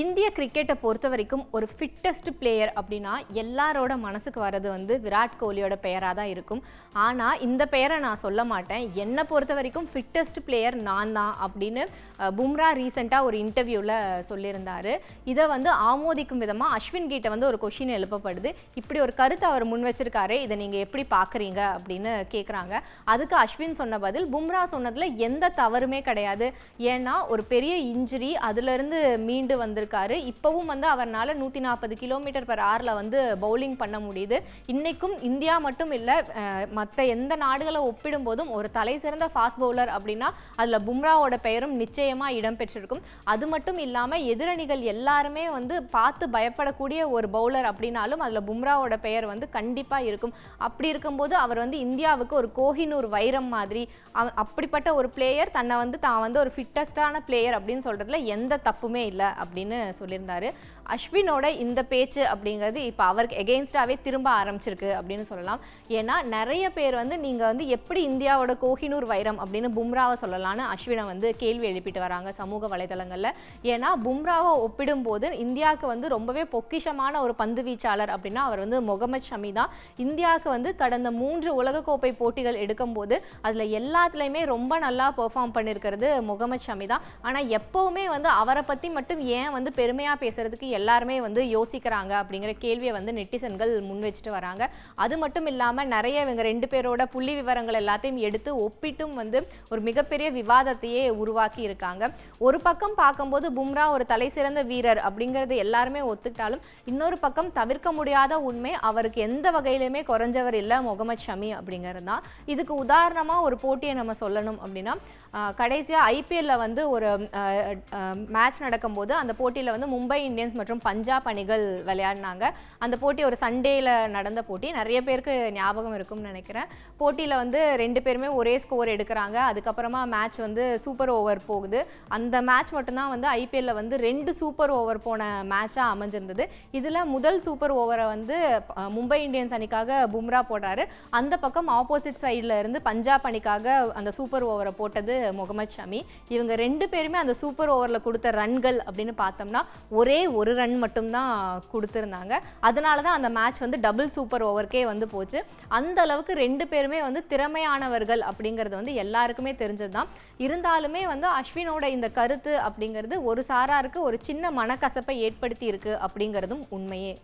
இந்திய கிரிக்கெட்டை பொறுத்த வரைக்கும் ஒரு ஃபிட்டஸ்ட் பிளேயர் அப்படின்னா எல்லாரோட மனசுக்கு வர்றது வந்து விராட் கோலியோட பெயராக தான் இருக்கும். ஆனால் இந்த பெயரை நான் சொல்ல மாட்டேன். என்னை பொறுத்த வரைக்கும் ஃபிட்டஸ்ட் பிளேயர் நான் தான் அப்படின்னு பும்ரா ரீசெண்டாக ஒரு இன்டர்வியூவில் சொல்லியிருந்தார். இதை வந்து ஆமோதிக்கும் விதமாக அஸ்வின் கிட்ட வந்து ஒரு கொஷின் எழுப்பப்படுது. இப்படி ஒரு கருத்தை அவர் முன் வச்சிருக்காரு இதை நீங்கள் எப்படி பார்க்குறீங்க அப்படின்னு கேட்குறாங்க அதுக்கு அஸ்வின் சொன்ன பதில் பும்ரா சொன்னதில் எந்த தவறுமே கிடையாது. ஏன்னா ஒரு பெரிய இன்ஜுரி அதுலேருந்து மீண்டு இருக்காரு இப்போவும் வந்து அவர்னால நூற்றி நாற்பது கிலோமீட்டர் பர் ஹவரில் வந்து பவுலிங் பண்ண முடியுது. இன்றைக்கும் இந்தியா மட்டும் இல்லை மற்ற எந்த நாடுகளை ஒப்பிடும் போதும் ஒரு தலை சிறந்த ஃபாஸ்ட் பவுலர் அப்படின்னா அதில் பும்ராவோட பெயரும் நிச்சயமாக இடம்பெற்றிருக்கும். அது மட்டும் இல்லாமல் எதிரணிகள் எல்லாருமே வந்து பார்த்து பயப்படக்கூடிய ஒரு பவுலர் அப்படின்னாலும் அதில் பும்ராவோட பெயர் வந்து கண்டிப்பாக இருக்கும். அப்படி இருக்கும்போது அவர் வந்து இந்தியாவுக்கு ஒரு கோஹினூர் வைரம் மாதிரி அப்படிப்பட்ட ஒரு பிளேயர் தன்னை வந்து தான் வந்து ஒரு ஃபிட்டஸ்டான பிளேயர் அப்படின்னு சொல்கிறதுல எந்த தப்புமே இல்லை அப்படின்னு சொல்லியிருந்தாரு. அஸ்வினோட இந்த பேச்சு அப்படிங்கிறது இப்போ அவருக்கு எகெயின்ஸ்டாகவே திரும்ப ஆரம்பிச்சிருக்கு அப்படின்னு சொல்லலாம். ஏன்னா நிறைய பேர் வந்து நீங்கள் வந்து எப்படி இந்தியாவோட கோஹினூர் வைரம் அப்படின்னு பும்ராவை சொல்லலான்னு அஸ்வினை வந்து கேள்வி எழுப்பிட்டு வராங்க சமூக வலைதளங்களில். ஏன்னா பும்ராவை ஒப்பிடும்போது இந்தியாவுக்கு வந்து ரொம்பவே பொக்கிஷமான ஒரு பந்து வீச்சாளர் அப்படின்னா அவர் வந்து முகமது ஷமி தான். இந்தியாவுக்கு வந்து கடந்த மூன்று உலகக்கோப்பை போட்டிகள் எடுக்கும்போது அதில் எல்லாத்துலேயுமே ரொம்ப நல்லா பெர்ஃபார்ம் பண்ணியிருக்கிறது முகமது ஷமி தான். ஆனால் எப்போவுமே வந்து அவரை பற்றி மட்டும் ஏன் வந்து பெருமையாக பேசுறதுக்கு எல்லாருமே வந்து யோசிக்கிறாங்க அப்படிங்கிற கேள்வியை வந்து நெட்டிசன்கள் முன் வச்சுட்டு வராங்க. அது மட்டும் இல்லாமல் நிறைய இவங்க ரெண்டு பேரோட புள்ளி விவரங்கள் எல்லாத்தையும் எடுத்து ஒப்பிட்டும் வந்து ஒரு மிகப்பெரிய விவாதத்தையே உருவாக்கி இருக்காங்க. ஒரு பக்கம் பார்க்கும்போது பும்ரா ஒரு தலை சிறந்த வீரர் அப்படிங்கிறது எல்லாருமே ஒத்துக்கிட்டாலும் இன்னொரு பக்கம் தவிர்க்க முடியாத உண்மை அவருக்கு எந்த வகையிலுமே குறைஞ்சவர் இல்லை முகமது ஷமி அப்படிங்கிறது தான். இதுக்கு உதாரணமாக ஒரு போட்டியை நம்ம சொல்லணும் அப்படின்னா கடைசியாக ஐபிஎல்ல வந்து ஒரு மேட்ச் நடக்கும்போது அந்த போட்டியில் வந்து மும்பை இந்தியன்ஸ் மற்றும் பஞ்சாப் அணிகள் விளையாடினாங்க. அந்த போட்டி ஒரு சண்டேயில் நடந்த போட்டி. நிறைய பேருக்கு ஞாபகம் இருக்கும்னு நினைக்கிறேன். போட்டியில் வந்து ரெண்டு பேருமே ஒரே ஸ்கோர் எடுக்கிறாங்க. அதுக்கப்புறமா மேட்ச் வந்து சூப்பர் ஓவர் போகுது. அந்த மேட்ச் மட்டும்தான் வந்து ஐபிஎல்ல வந்து ரெண்டு சூப்பர் ஓவர் போன மேட்சாக அமைஞ்சிருந்தது. இதில் முதல் சூப்பர் ஓவரை வந்து மும்பை இந்தியன்ஸ் அணிக்காக பும்ரா போட்டாரு. அந்த பக்கம் ஆப்போசிட் சைடில் இருந்து பஞ்சாப் அணிக்காக அந்த சூப்பர் ஓவரை போட்டது முகமது ஷமி. இவங்க ரெண்டு பேருமே அந்த சூப்பர் ஓவரில் கொடுத்த ரன்கள் அப்படின்னு பார்த்தோம்னா ஒரே ஒரு ரன் மட்டும்தான் கொடுத்துருந்தாங்க. அதனால தான் அந்த மேட்ச் வந்து டபுள் சூப்பர் ஓவருக்கே வந்து போச்சு. அந்த அளவுக்கு ரெண்டு பேருமே வந்து திறமையானவர்கள் அப்படிங்கிறது வந்து எல்லாருக்குமே தெரிஞ்சது தான் இருந்தாலுமே வந்து அஸ்வினோட இந்த கருத்து அப்படிங்கிறது ஒரு சாராருக்கு ஒரு சின்ன மனக்கசப்பை ஏற்படுத்தி இருக்கு அப்படிங்கிறதும் உண்மையே.